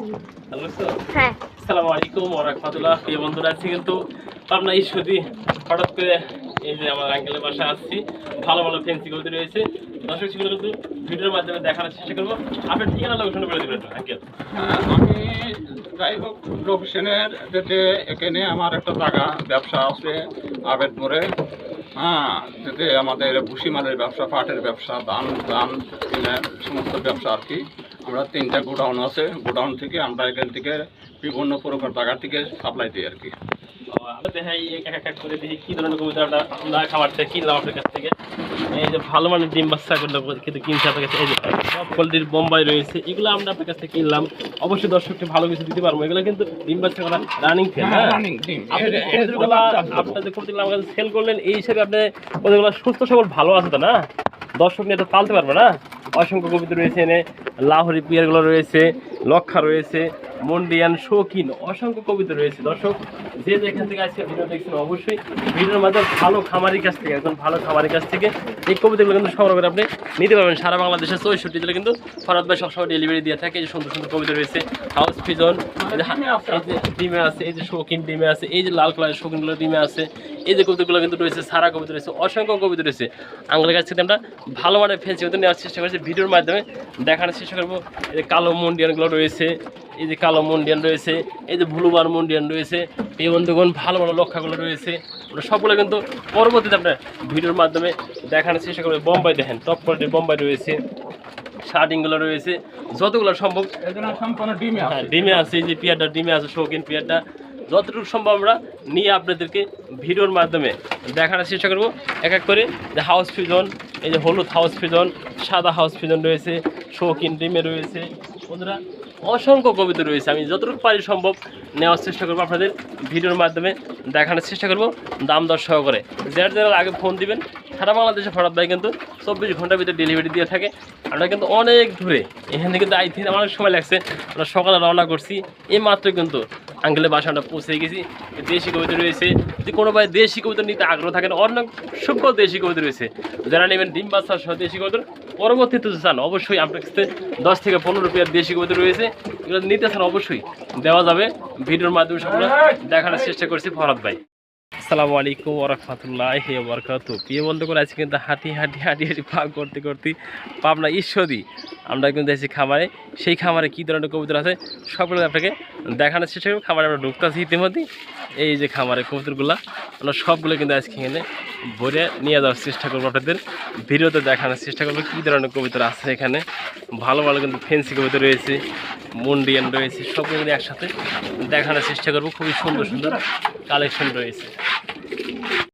হ্যাঁ। আসসালামু আলাইকুম ওয়া রাহমাতুল্লাহ বন্ধুরা আজকে কিন্তু পাবনা ঈশ্বরদী হঠাৎ করে এই যে আমার আঙ্কেলের বাসা আসছি। ভালো ভালো ফেন্সি কবিতা রয়েছে। দর্শক সেগুলো কিন্তু ভিডিওর মাধ্যমে দেখানোর চেষ্টা করব। আপনার ঠিকানা লোকেশন বলে দেবেন আঙ্কেল হ্যাঁ, আমি যাই হোক যেতে এখানে আমার একটা জায়গা ব্যবসা আছে আবেদ মোড়ে। হ্যাঁ যেতে আমাদের ভুসিমালের ব্যবসা পাটের ব্যবসা ধান ধান তিলের সমস্ত ব্যবসা আর কি। আমরা তিনটা গোডাউন আছে। গোডাউন থেকে আমরা এখান থেকে বিভিন্ন প্রকার জায়গা থেকে সাপ্লাই দিই আর কি। আমরা দেখাই এক এক এক করে দেখি কি ধরনের কবিতা আমরা আমরা খাবারটা কিনলাম আপনার কাছ থেকে। এই যে ভালো মানের ডিম বাচ্চা কিন্তু কিনছে আপনার কাছে। এই যে সব কোয়ালিটির বোম্বাই রয়েছে এগুলো আমরা আপনার কাছ থেকে কিনলাম। অবশ্যই দর্শককে ভালো কিছু দিতে পারব। এগুলো কিন্তু ডিম বাচ্চা করা রানিং ফেল হ্যাঁ রানিং ডিম। আপনি যে এর- এর কবিতাগুলো জন্য আপনাদের কবিতাগুলো আমার কাছে সেল করলেন এই হিসেবে আপনি সুস্থ সবল ভালো আছে তো না? দর্শক নিয়ে তো পালতে পারবে না। অসংখ্য কবিতা রয়েছে এনে। লাহোরি পিয়ারগুলো রয়েছে লক্ষা রয়েছে মন্ডিয়ান শৌখিন, অসংখ্য কবিতা রয়েছে। দর্শক, যে যেখান থেকে আজকে ভিডিও দেখছেন, অবশ্যই ভিডিওর মাধ্যমে ভালো খামারির কাছ থেকে, একজন ভালো খামারির কাছ থেকে এই কবিতাগুলো কিন্তু সংগ্রহ করে আপনি নিতে পারবেন। সারা বাংলাদেশের চৌষট্টি জেলা কিন্তু ফরাদ ভাই সবসময় ডেলিভারি দিয়ে থাকে। এই যে সুন্দর সুন্দর কবিতা রয়েছে হাউস ফিজন ডিমে আছে, এই যে শৌখিন ডিমে আছে, এই যে লাল কালারের শৌখিনগুলো ডিমে আছে, এই যে কবিতাগুলো কিন্তু রয়েছে, সারা কবিতা রয়েছে, অসংখ্য কবিতা রয়েছে। আঙ্গুলের কাছ থেকে আমরা ভালো মানের ফেন্সি নেওয়ার চেষ্টা করছি, ভিডিওর মাধ্যমে দেখানোর চেষ্টা করব। এই যে কালো মন্ডিয়ানগুলো রয়েছে এই যে কালো মন্ডিয়ান রয়েছে এই যে ব্লুবার মন্ডিয়ান রয়েছে এই বন্ধুগণ ভালো ভালো লক্ষাগুলো রয়েছে। ওটা সবগুলো কিন্তু পরবর্তীতে আপনার ভিডিওর মাধ্যমে দেখানোর চেষ্টা করবে। বোম্বাই দেখেন টপ কোয়ালিটির বোম্বাই রয়েছে শার্টিংগুলো রয়েছে যতগুলো সম্ভব হ্যাঁ আছে। ডিমে আছে এই যে পিয়ারটা ডিমে আছে শৌখিন পিয়ারটা। যতটুকু সম্ভব আমরা নিয়ে আপনাদেরকে ভিডিওর মাধ্যমে দেখানোর চেষ্টা করব। এক এক করে যে হাউস ফিজন এই যে হলুদ হাউস ফিজন সাদা হাউস ফিজন রয়েছে, শৌখিন ডিমে রয়েছে। বন্ধুরা, অসংখ্য কবিতা রয়েছে। আমি যতটুকু পারি সম্ভব নেওয়ার চেষ্টা করব আপনাদের ভিডিওর মাধ্যমে দেখানোর চেষ্টা করব দাম দর সহকারে। যারা যারা আগে ফোন দিবেন, সারা বাংলাদেশে ফরাদ ভাই কিন্তু চব্বিশ ঘণ্টার ভিতরে ডেলিভারি দিয়ে থাকে। আমরা কিন্তু অনেক দূরে, এখান কিন্তু আই থিঙ্ক অনেক সময় লাগছে। আমরা সকালে রওনা করছি, এই মাত্র কিন্তু আঙ্কেলের বাসাটা পৌঁছে গেছি। দেশি কবিতা রয়েছে। যদি কোনো ভাই দেশি কবিতা নিতে আগ্রহ থাকেন, অন্য সভ্য দেশি কবিতা রয়েছে। যারা নেবেন ডিম বাচ্চা সহ দেশি কবিতা, পরবর্তীতে চান, অবশ্যই আপনার কাছে দশ থেকে পনেরো রুপিয়ার দেশি কবিতা রয়েছে। এগুলো নিতে চান, অবশ্যই দেওয়া যাবে। ভিডিওর মাধ্যমে সবগুলো দেখানোর চেষ্টা করছি ফরাদ ভাই। আসসালামু আলাইকুম ওরহমতুল্লাহ বরকাত বন্ধু করে আজকে কিন্তু হাঁটি হাঁটি হাঁটি হাঁটি পাক করতে করতে পাবনা ঈশ্বরী আমরা কিন্তু এসেছি খামারে। সেই খামারে কী ধরনের কবুতর আছে সবগুলো আপনাকে দেখানোর চেষ্টা করব। খামারে আমরা ঢুকতেছি ইতিমধ্যেই। এই যে খামারে কবুতরগুলো, আমরা সবগুলো কিন্তু আজকে এখানে ভরে নিয়ে যাওয়ার চেষ্টা করব আপনাদের। ভিডিওতে দেখানোর চেষ্টা করব কী ধরনের কবুতর আছে এখানে। ভালো ভালো কিন্তু ফেন্সি কবুতর রয়েছে, মুন্ডিয়ান রয়েছে, সবগুলো কিন্তু একসাথে দেখানোর চেষ্টা করব। খুবই সুন্দর সুন্দর কালেকশন রয়েছে।